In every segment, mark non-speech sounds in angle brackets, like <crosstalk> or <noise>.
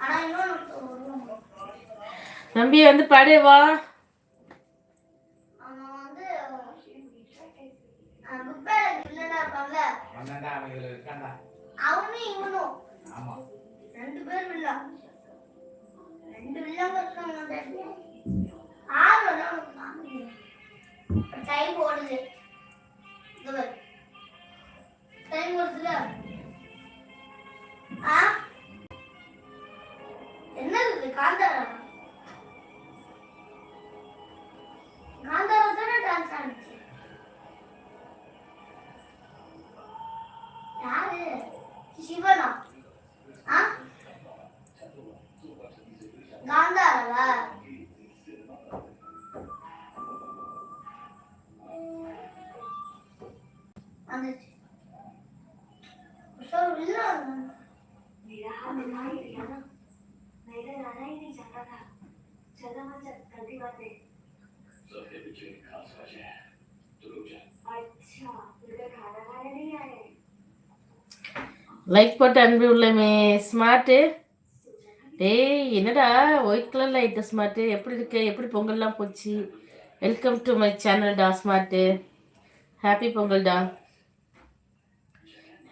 ஆனா இன்னொன்னு தம்பி வந்து படு வா. அவன் வந்து இருப்பான்ல அவனும் இவனும். ரெண்டு பேர் வில்லா ரெண்டு வில்லங்க இருக்காங்க ஆறு டைம் ஓடுது. டைம் ஓடுதுல. ஆ? என்ன இது? காந்தாரா? காந்தாரா தானே டான்ஸ் ஆடிச்சு யாரு? சிவனா? ஆ? காந்தாரவா? லைக் போட்டு அன்பு உள்ளமே ஸ்மார்ட்டு டேய் என்னடா ஒயிட் கலர் லைட்டு ஸ்மார்ட்டு எப்படி இருக்கு? எப்படி பொங்கல்லாம் போச்சு? வெல்கம் டு மை சேனல்டா ஸ்மார்ட்டு ஹாப்பி பொங்கல்டா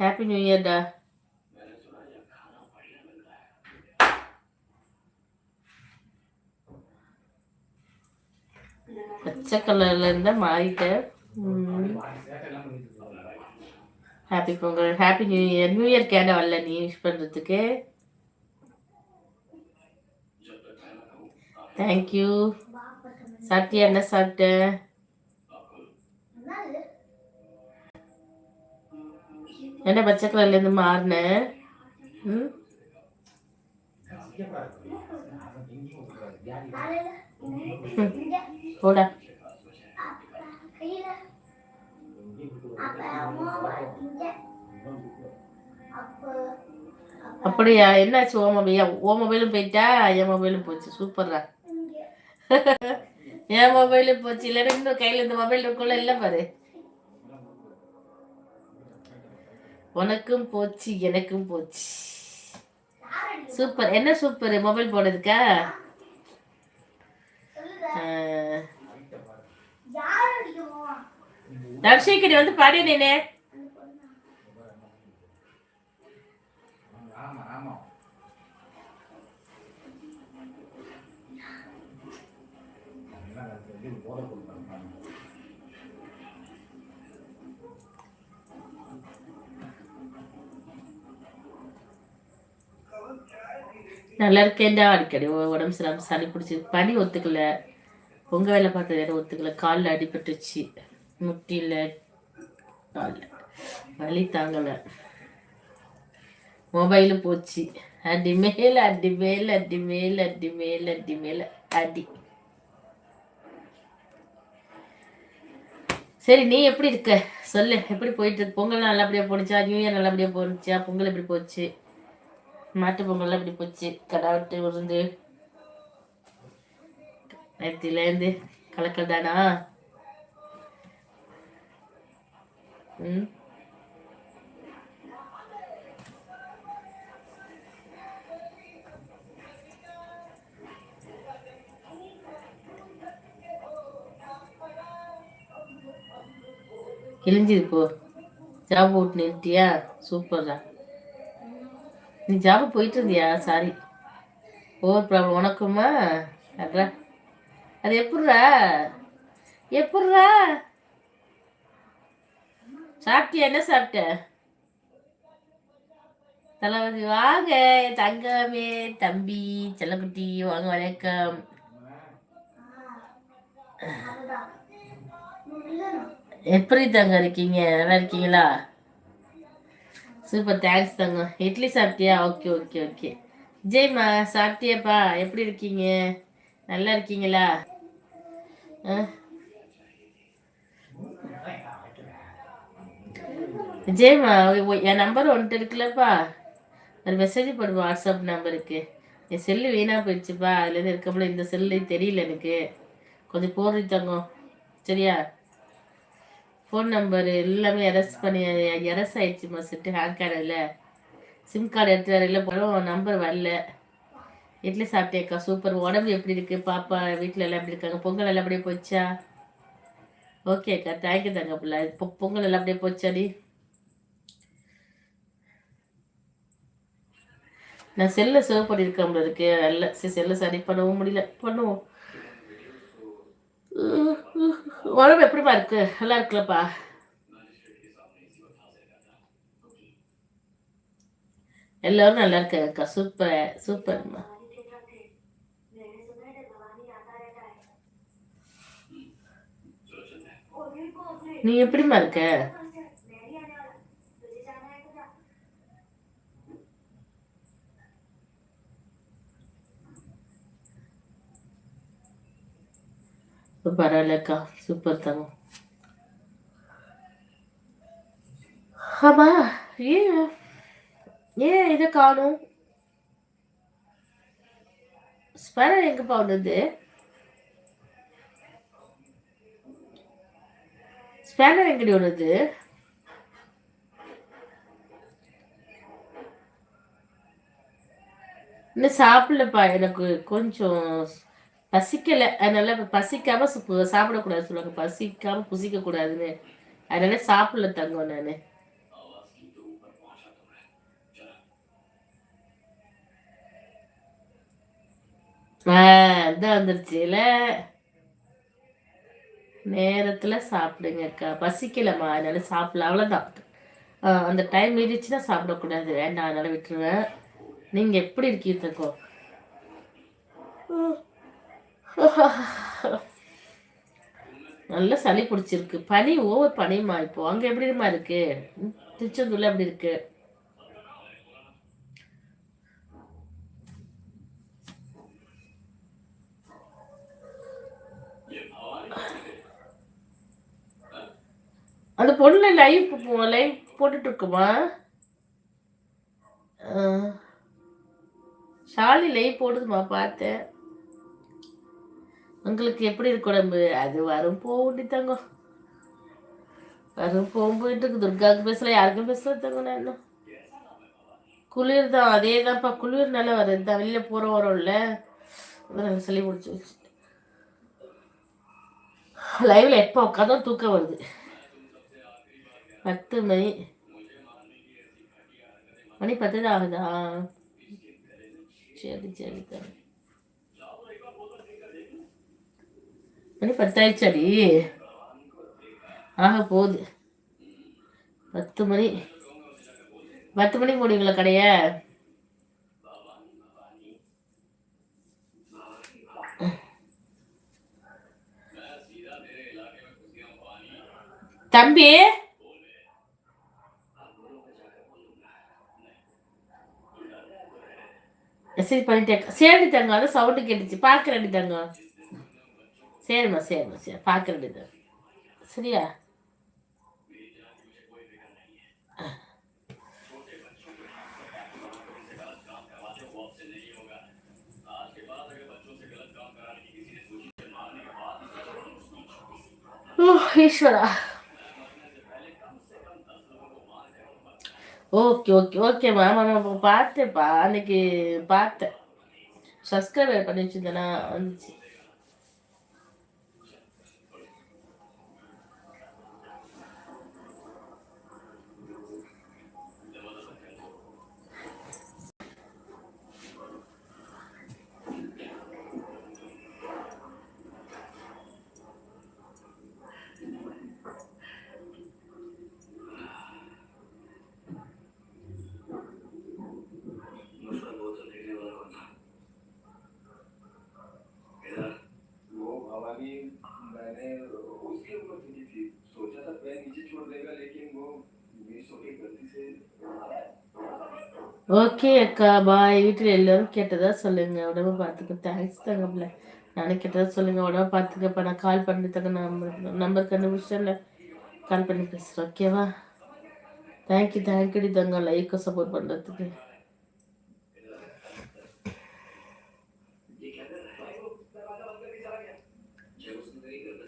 ஹாப்பி நியூ இயர்டா பச்சை கலர்ல இருந்தா மாறிட்டேன் happy Pongal happy new year new year கேட வரல நீ விஷ் பண்ணுறதுக்கு தேங்க்யூ சாப்பிட்டியா? என்ன சாப்பிட்ட? என்ன பச்சை கலர்லேருந்து மாறின? ம். போடா. அப்படியா? என்னாச்சு ஓ மொபைல் ஓ மொபைலும் போயிட்டா? என் மொபைலும் போச்சு. சூப்பர்ரா என் மொபைலும் போச்சு. இல்லை இன்னும் கையில் இந்த மொபைல் இருக்குள்ள இல்லை பாரு. உனக்கும் போச்சு எனக்கும் போச்சு. சூப்பர் என்ன சூப்பர் மொபைல் போடுறதுக்கா ஆஹ், யார் அடிக்குமா வந்து பாடு நீனே நல்லா இருக்கேன்டா அடிக்கடி உடம்பு சரியில்லாம சளி பிடிச்சி பனி ஒத்துக்கல. பொங்க வேலை பார்த்தது இடம் ஒத்துக்கல. காலில் அடிபட்டுச்சு முட்டியில் வழி வலி தாங்கலை. மொபைலு போச்சு. அடி மேல அடி மேல அடி மேல அடி மேல அடி மேல அடி. சரி நீ எப்படி இருக்க? சொல்லு. எப்படி போயிட்டு இருக்கு? பொங்கல் நல்லபடியா போனுச்சா நியூ இயர் நல்லபடியா போணுச்சா? பொங்கல் எப்படி போச்சு? மாட்டு பொங்கல் எப்படி போச்சு? கடா விட்டு விருந்து நேரத்திலேருந்து கலக்கல் தானா ம். கிழிஞ்சிது போ. ஜாப் விட்டு நிறுத்தியா? சூப்பர்டா நீ ஜாப் போயிட்டு இருந்தியா? சாரி ஓவர் ப்ராப்ளம் உனக்குமா? அட்ரா அது எப்பட்றா? எப்பட்றா? சாப்பிட்டியா? என்ன சாப்பிட்ட? தளபதி வாங்க. தங்கமே தம்பி செல்லக்குட்டி வாங்க வணக்கம். எப்படி தங்க இருக்கீங்க? நல்லா இருக்கீங்களா? சூப்பர் தேங்க்ஸ் தங்க. இட்லி சாப்பிட்டியா? ஓகே ஓகே ஓகே ஜெய்மா சாப்பிட்டியாப்பா. எப்படி இருக்கீங்க? நல்லா இருக்கீங்களா? ஆ? விஜய்மா என் நம்பர் ஒன்ட்டு இருக்குல்லப்பா. ஒரு மெசேஜ் போடுவோம் வாட்ஸ்அப் நம்பருக்கு என் செல்லு வீணாக போயிடுச்சுப்பா. அதுலேருந்து இருக்கப்பல இந்த செல்லு தெரியல எனக்கு. கொஞ்சம் போடுறி தங்கம். சரியா? ஃபோன் நம்பர் எல்லாமே எரஸ் பண்ணி எரஸ் ஆயிடுச்சுமா செட்டு ஹேங்க் ஆகல சிம் கார்டு எடுத்து வரையில் போனோம் நம்பர் வரல. இட்லி சாப்பிட்டேக்கா சூப்பர் உடம்பு எப்படி இருக்கு? பாப்பா வீட்டில் எல்லாம் எப்படி இருக்காங்க? பொங்கல் எல்லாம் அப்படியே போச்சா? ஓகே அக்கா தேங்க்யூ தாங்க பிள்ளை பொ- பொங்கல் எல்லாம் அப்படியே போச்சாடி நான் செல்லை சேவ் பண்ணியிருக்கேன் இருக்கு. அல்ல சரி செல்லை சரி பண்ணவும் முடியல. பண்ணுவோம். உடம்பு எப்படிமா இருக்கு? நல்லா இருக்குல்லப்பா. எல்லாரும் நல்லா இருக்காங்கக்கா. சூப்பர் சூப்பர்மா நீ எப்படிமா இருக்க? பரவாயில்லக்கா சூப்பர் தாங்க ஆமா ஏன் ஏன் இதை காணும். ஸ்பேனர் எங்கப்பா வந்தது ஸ்பேனர் எங்கடி ஒன்றுது இன்னும் சாப்பிடலப்பா எனக்கு கொஞ்சம் பசிக்கலை. அதனால பசிக்காம சாப்பிடக்கூடாது சொல்லுவாங்க. பசிக்காம புசிக்க கூடாதுன்னு அதனால சாப்பிடல தங்கம் நான். இதான் வந்துருச்சுல நேரத்துல சாப்பிடுங்க அக்கா. பசிக்கலம்மா. அதனால சாப்பிடல. அவ்வளோதான் அந்த டைம் மீறிச்சுன்னா சாப்பிடக்கூடாது. வேண்டாம். அதனால விட்டுருவேன். நீங்க எப்படி இருக்கீங்க தங்கம்? <laughs> நல்ல சளி பிடிச்சிருக்கு. பனி ஓவர் பனியுமா இப்போ? அங்க எப்படிமா இருக்கு? திருச்செந்தூர்ல எப்படி இருக்கு? அந்த பொண்ணு லைவ் லைவ் போட்டுட்டு இருக்குமா? அஹ், ஷாலி லைவ் போடுதுமா பார்த்தேன். உங்களுக்கு எப்படி இருக்கு உடம்பு? அது வரும் போகுண்டி தங்கம் வரும் போகும் போயிட்டு இருக்கு. துர்காவுக்கு பேசல யாருக்கும் பேசல தங்கம் நான் இன்னும். குளிர் தான் அதே தான்ப்பா. குளிர்னால வருது தான் வெளியில் போகிற வரோம்ல. அதான் சொல்லி முடிச்சு வச்சு லைவ்ல எப்போ உட்காந்தோ தூக்கம் வருது. பத்து மணி. மணி பத்து தான் ஆகுதா? சரி சரி தான் மணி பத்தாயிடுச்சாடி ஆக போகுது. பத்து மணி. பத்து மணிக்கு போடுவீங்களா கடைய. தம்பி? மெசேஜ் பண்ணிட்டேன். சரி தங்க அதான் சவுண்டு கேட்டுச்சு. பார்க்குறேன் தங்க சரிம்மா சரிம்மா சரி பார்க்க வேண்டியது சரியா? ஈஸ்வரா. ஓகே ஓகே ஓகேம்மா ஆமாம்மா பார்த்தேன்ப்பா. அன்னைக்கு பார்த்தேன். சப்ஸ்கிரைபர் பண்ணி வச்சிருந்தேனா வந்துச்சு. ஓகே அக்கா பாய் வீட்டில் எல்லோரும் கேட்டதா சொல்லுங்க. உடம்பு பார்த்துக்க. தேங்க்ஸ் தங்கப்பில்ல நானும் கேட்டதா சொல்லுங்க. உடம்பு பார்த்துக்கப்பா நான் கால் பண்ணி தங்க நம்பர் நம்பர் கண்டுபிடிச்சல கால் பண்ணி பேசுகிறேன் ஓகேவா தேங்க்யூ தேங்க்யூடி தங்க லைக்கை சப்போர்ட் பண்ணுறதுக்கு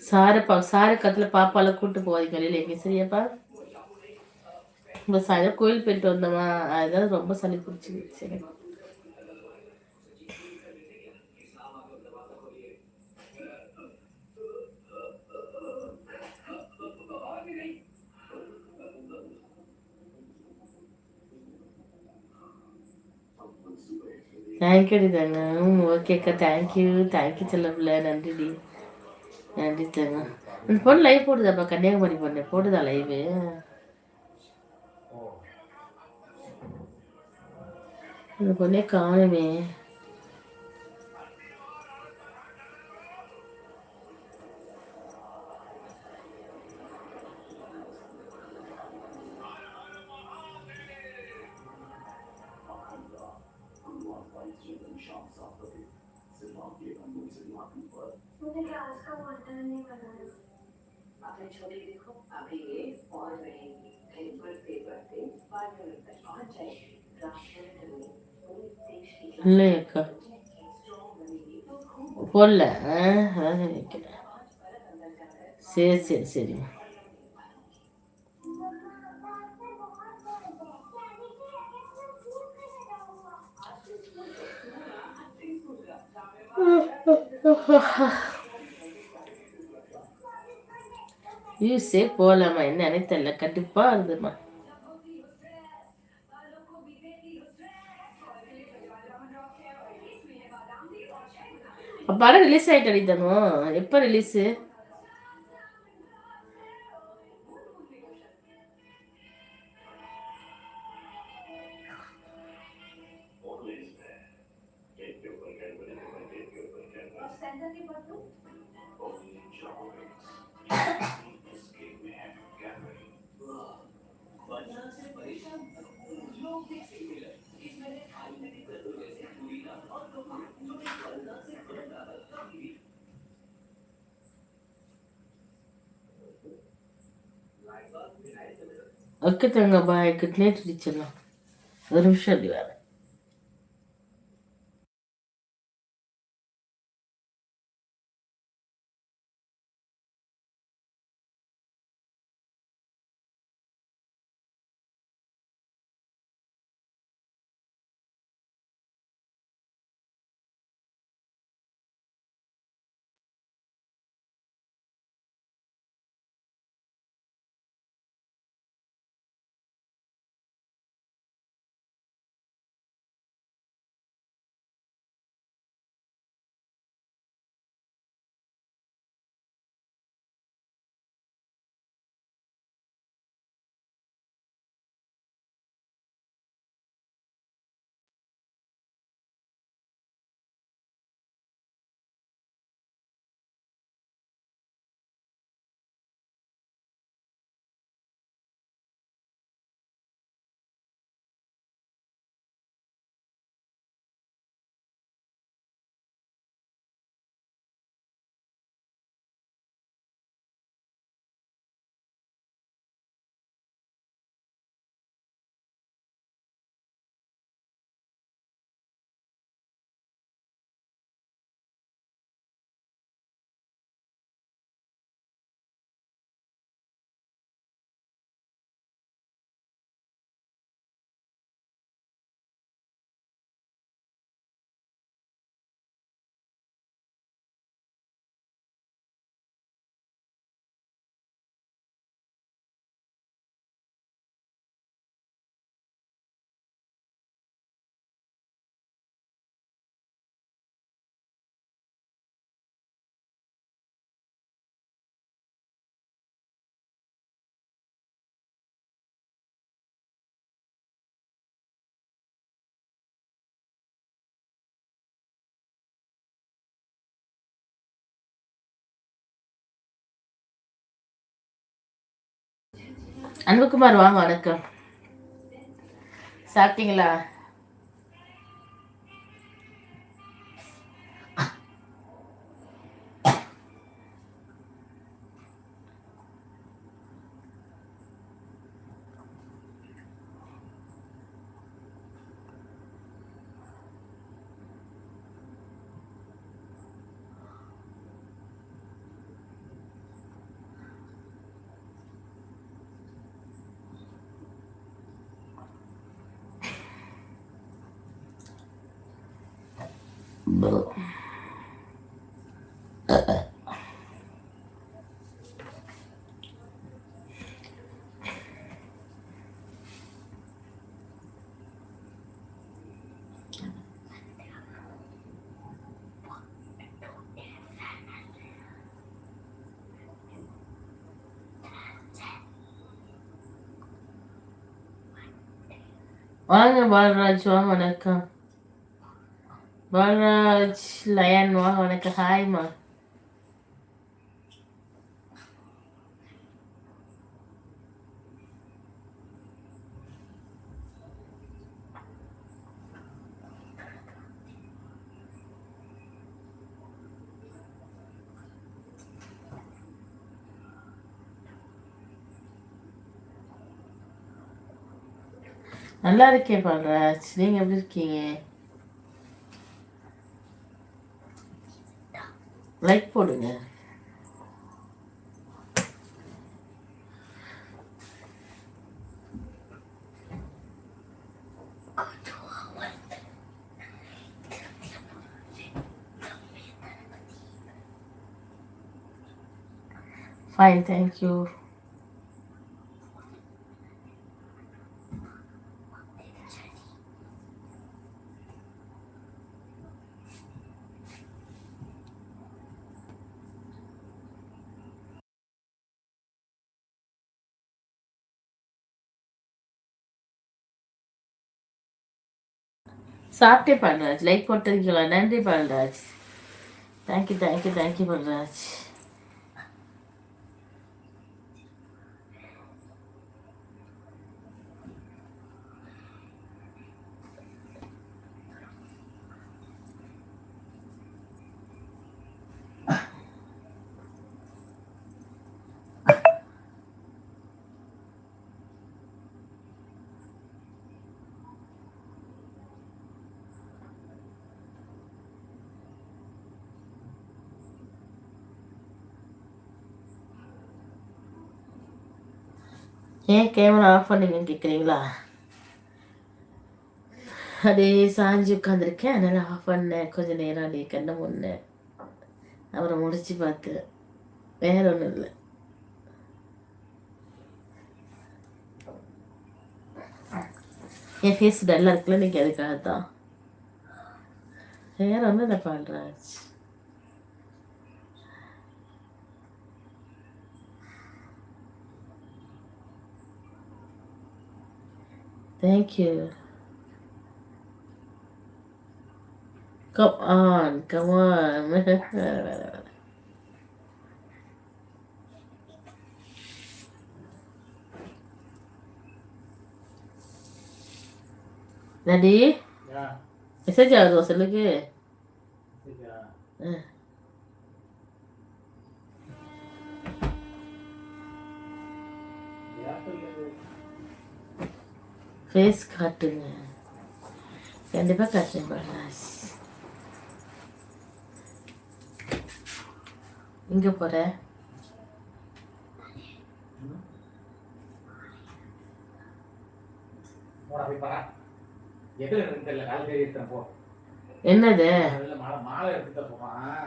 சாரப்பா சார கத்தில் பாப்பாவில் கூப்பிட்டு போவாதீங்க வெளியில் எங்கே சரியாப்பா? இப்போ சாயந்தரம் கோயில் போயிட்டு வந்தோமா? அதுதான் ரொம்ப சளி பிடிச்சிருச்சு எனக்கு தேங்க்யூடி தாங்க. ம் ஓகேக்கா தேங்க்யூ தேங்க்யூ செல்லப்பில்ல நன்றிடி நன்றி தாங்க. இந்த பொண்ணு லைவ் போடுதாப்பா கன்னியாகுமரி பொண்ணு போடுதா லைவு Nobone kaone me. मुझे क्या उसका वाटर नहीं बनाना? में இல்லையக்கா. போடல. சரி சரி சரி. யூஸே போகலாமா? என்ன தெரியல. கண்டிப்பாக இருந்துமா படம் ரிலீஸ் ஆயிட்டு அடித்தனும் எப்போ ரிலீஸு ஓகே தங்க பாய் குட் நைட் அடிச்சிடலாம் ஒரு நிமிஷம் அப்படி வேறு அன்புக்குமார் வாங்க வணக்கம். சாப்பிட்டீங்களா? வாங்க பாலராஜ் வா வணக்கம் பாலராஜ் லயன் வா வணக்கம் ஹாய்மா நல்லா இருக்கேன் பால்ராஜ் நீங்க எப்படி இருக்கீங்க? லைக் போடுங்க. ஃபைன் தேங்க்யூ சாப்பிட்டே பாலராஜ் லைக் போட்டிருக்கீங்களா நன்றி Balraj. Thank you thank you thank you Balraj. ஏன் கேமரா ஆஃப் பண்ணீங்கன்னு கேட்குறீங்களா அதே சாஞ்சு உட்காந்துருக்கேன் அதனால் ஆஃப் பண்ணேன் கொஞ்சம் நேரம் அப்படியே கண்ணை முன்னேன் அப்புறம் முடிச்சு பார்த்து வேற ஒன்றும் இல்லை. என் ஃபேஸ் டல்லாக இருக்குல்ல நீங்கள் அதுக்காக தான் வேற ஒன்றும் இல்லை பண்ணுறாச்சு Thank you. Come on, come on. <laughs> Ready? Yeah. Isa jauh, gak usah lagi. Yeah. Eh. Face காட்டுங்க கண்டிப்பாக காட்டுறேன் பாலாஸ் இங்கே போகிற. என்னது? மாலை எடுத்துட்டு போவான்.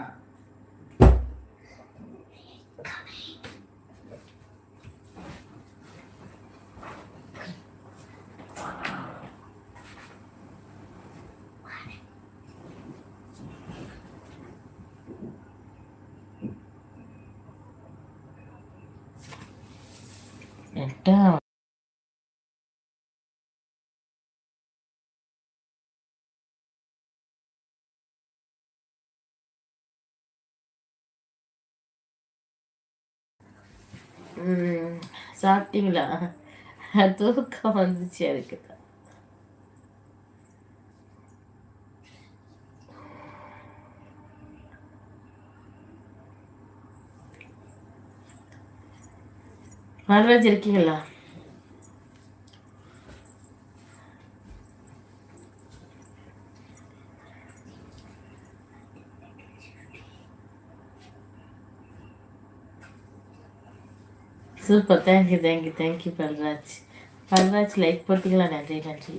Down சாப்பிட்டீங்களா? தூக்கம் வந்துச்சு அதுக்கு தான் நான்வெஜ் இருக்கீங்களா? Super. Thank you thank you thank you Balraj. Balraj like போட்டிங்களா? நன்றி நன்றி.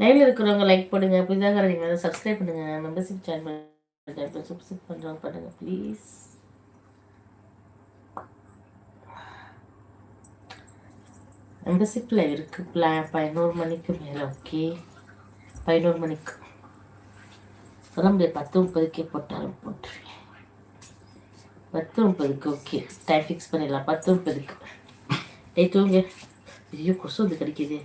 லைவில் இருக்கிறவங்க லைக் போடுங்க. புதிதாக நீங்கள் வந்து சப்ஸ்கிரைப் பண்ணுங்கள் மெம்பர்ஷிப் ஜாயின் பண்ணுங்க சப்ஸ்கிரைப் பண்ணுறவங்க பண்ணுங்கள் ப்ளீஸ் அந்த சிப்பில் இருக்குது பிளான் பதினோரு மணிக்கு மேலே ஓகே பதினோரு மணிக்கு. சொல்ல பத்து முப்பதுக்கே போட்டாலும் போட்டுருவேன். பத்து முப்பதுக்கு ஓகே டைம் ஃபிக்ஸ் பண்ணிடலாம். பத்து முப்பதுக்கு. டே தூங்க. ஐயோ கொசு வந்து கிடைக்குது.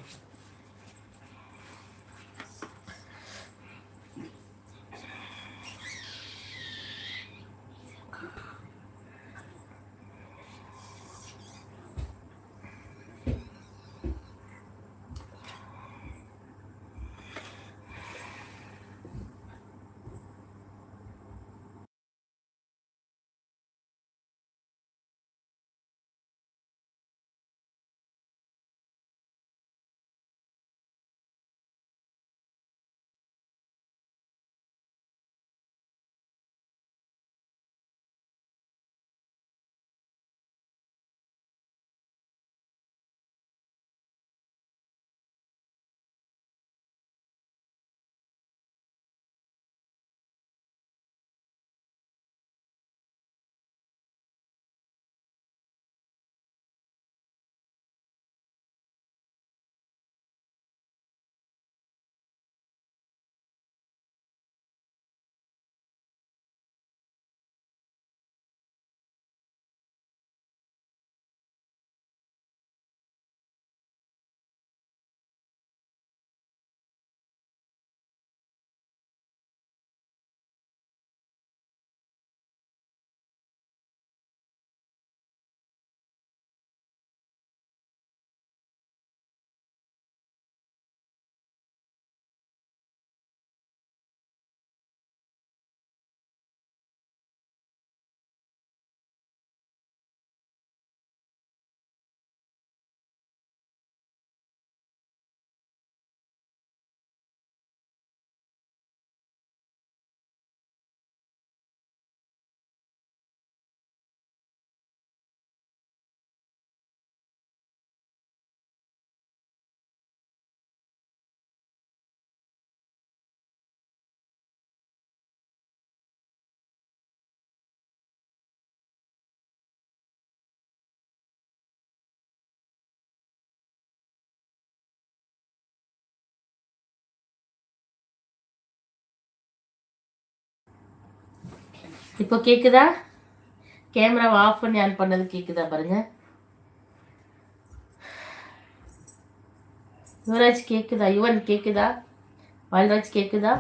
இப்போ கேட்குதா கேமராவை ஆஃப் பண்ணி ஆன் பண்ணது கேட்குதா பாருங்க. யுவராஜ் கேட்குதா யுவன் கேட்குதா கேக்குதா? கேட்குதா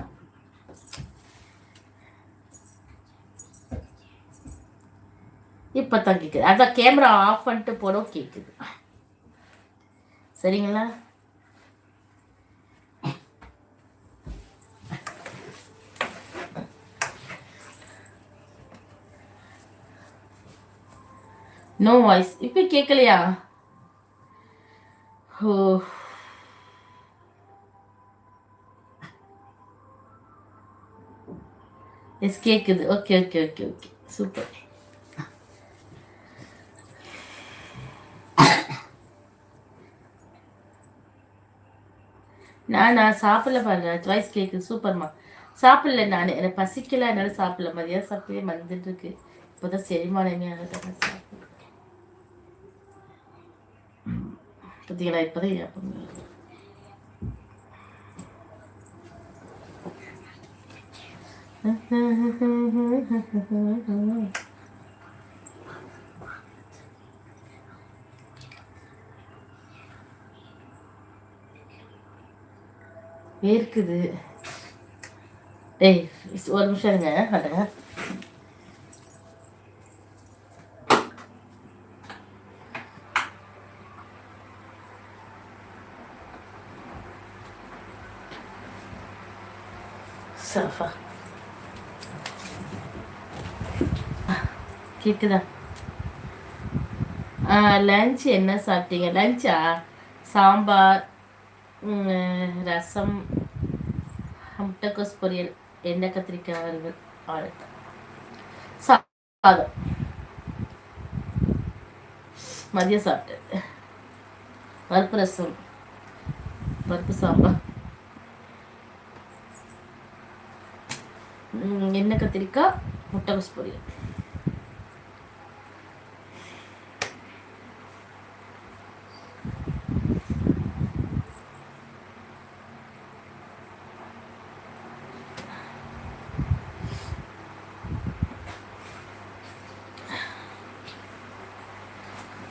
இப்போ தான் கேட்குது அதான் கேமரா ஆஃப் பண்ணிட்டு போட கேட்குது சரிங்களா? நோ வாய்ஸ் இப்போ கேட்கலையா ஓ. எஸ் கேட்குது okay okay okay okay super நான் நான் சாப்பிடல பாருங்க. வாய்ஸ் கேட்குது சூப்பர்மா சாப்பிடல நான். எனக்கு பசிக்கல. என்னால் சாப்பிடல. மதியம் சாப்பிட்டே வந்துட்டு இருக்கு இப்போதான் செரிமானமே ஆகுது நான் சாப்பிடல. பார்த்தீங்களா இப்போதான் ஞாபகம் வருது. வேர்க்குது டேய் ஒரு நிமிஷம் இருங்க வரேன் சஃபா. கேக்குதா? லஞ்ச் என்ன சாப்பிட்டீங்க? லஞ்சா சாம்பார் ரசம் முட்டைக்கோஸ் பொரியல் எண்ணெய் கத்திரிக்காய் வறுவல் அவ்வளோதான் சாதம். மதியம் சாப்பிட்டது. பருப்பு ரசம். பருப்பு சாம்பார் ம், எண்ணெய் கத்திரிக்காய் முட்டைகோஸ் பொரியல்.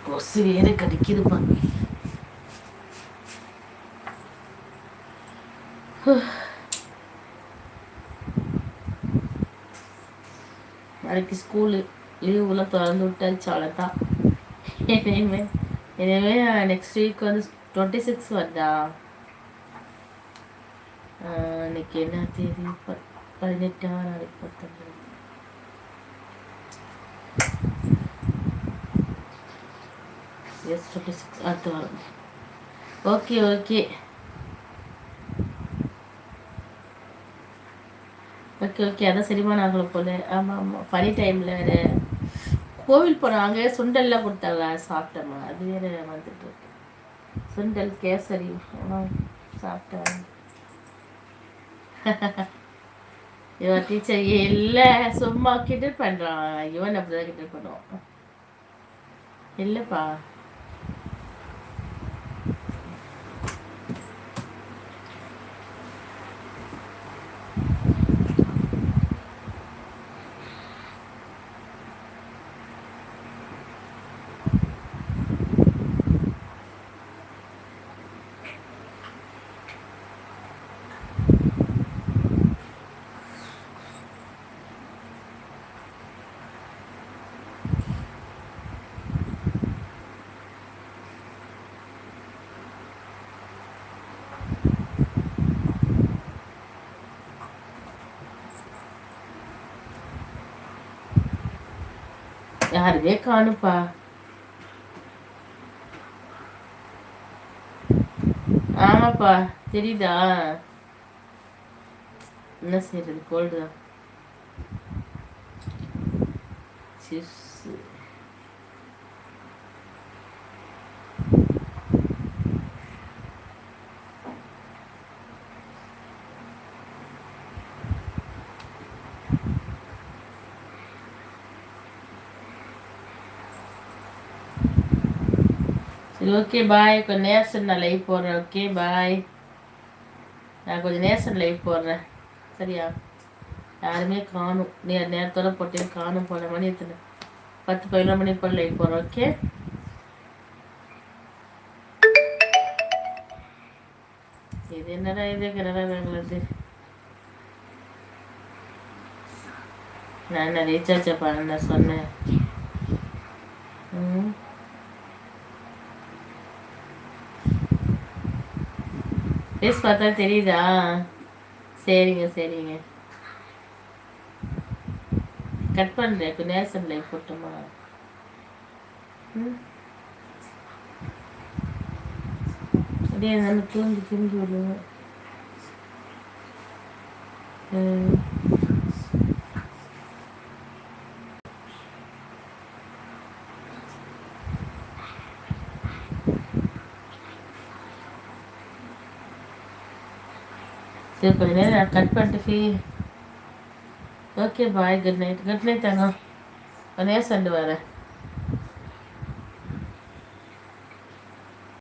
கொசு வேறு கடிக்குதுப்பா. நாளைக்கு ஸ்கூலு லீவுலாம் திறந்து விட்டாச்சு அவ்வளோதான் இனிமே இனிமே நெக்ஸ்ட் வீக் வந்து டுவெண்ட்டி சிக்ஸ் வருதா? ஆஹ் இன்னைக்கு என்ன தேதி? ப- பதினெட்டா நாளைக்கு பத்தொன்பது. எஸ் டுவெண்ட்டி சிக்ஸ் அடுத்து வரும். ஓகே ஓகே ஓகே ஓகே அதான் செரிமானம் ஆகல போல ஆமாம் ஆமாம் பனி டைமில் வேறு. கோவில் போனோம் அங்கே சுண்டல்லாம் கொடுத்தாங்க சாப்பிட்டோம்மா அது வேறு வந்துட்டு இருக்கு. சுண்டல் கேசரி. சாப்பிட்டேன் <laughs> இவன் டீச்சர் இல்லை. சும்மா கிண்டல் பண்ணுறான் இவன் அப்படிதான் கிண்டல் பண்ணுவான். இல்லைப்பா. யாருமே காணுப்பா? ஆமாப்பா தெரியுதா? என்ன செய்யறது கோல்டு தான் சிஸ் சரி ஓகே பாய் கொஞ்சம் நேரம் நான் லைவ் போடுறேன். ஓகே பாய் நான் கொஞ்சம் நேரம் லைவ் போடுறேன். சரியா? யாருமே காணும். நே நேரத்தோட போட்டேன் காணும் போன மணி எத்தனை? பத்து பதினொரு மணி போல் லைவ் போடுறேன். ஓகே இது என்னடா இது? கனடா பெங்களூர் நான் என்ன ரீசார்ஜ் பண்ண சொன்னேன் ம் ஃபேஸ் பார்த்தா தெரியுதா? சரிங்க சரிங்க. கட் பண்ணுறேன் இப்போ நேசன் லைஃப் போட்டோமா? ம். அப்படியே நான் தூங்கி தூங்கி விடுவோம் ம். சரி கொஞ்ச நேரம் நான் கட் பண்ணிட்டு ஃபீ okay bye good night good night தங்கம் கொஞ்ச நேரம் சண்டு வரேன்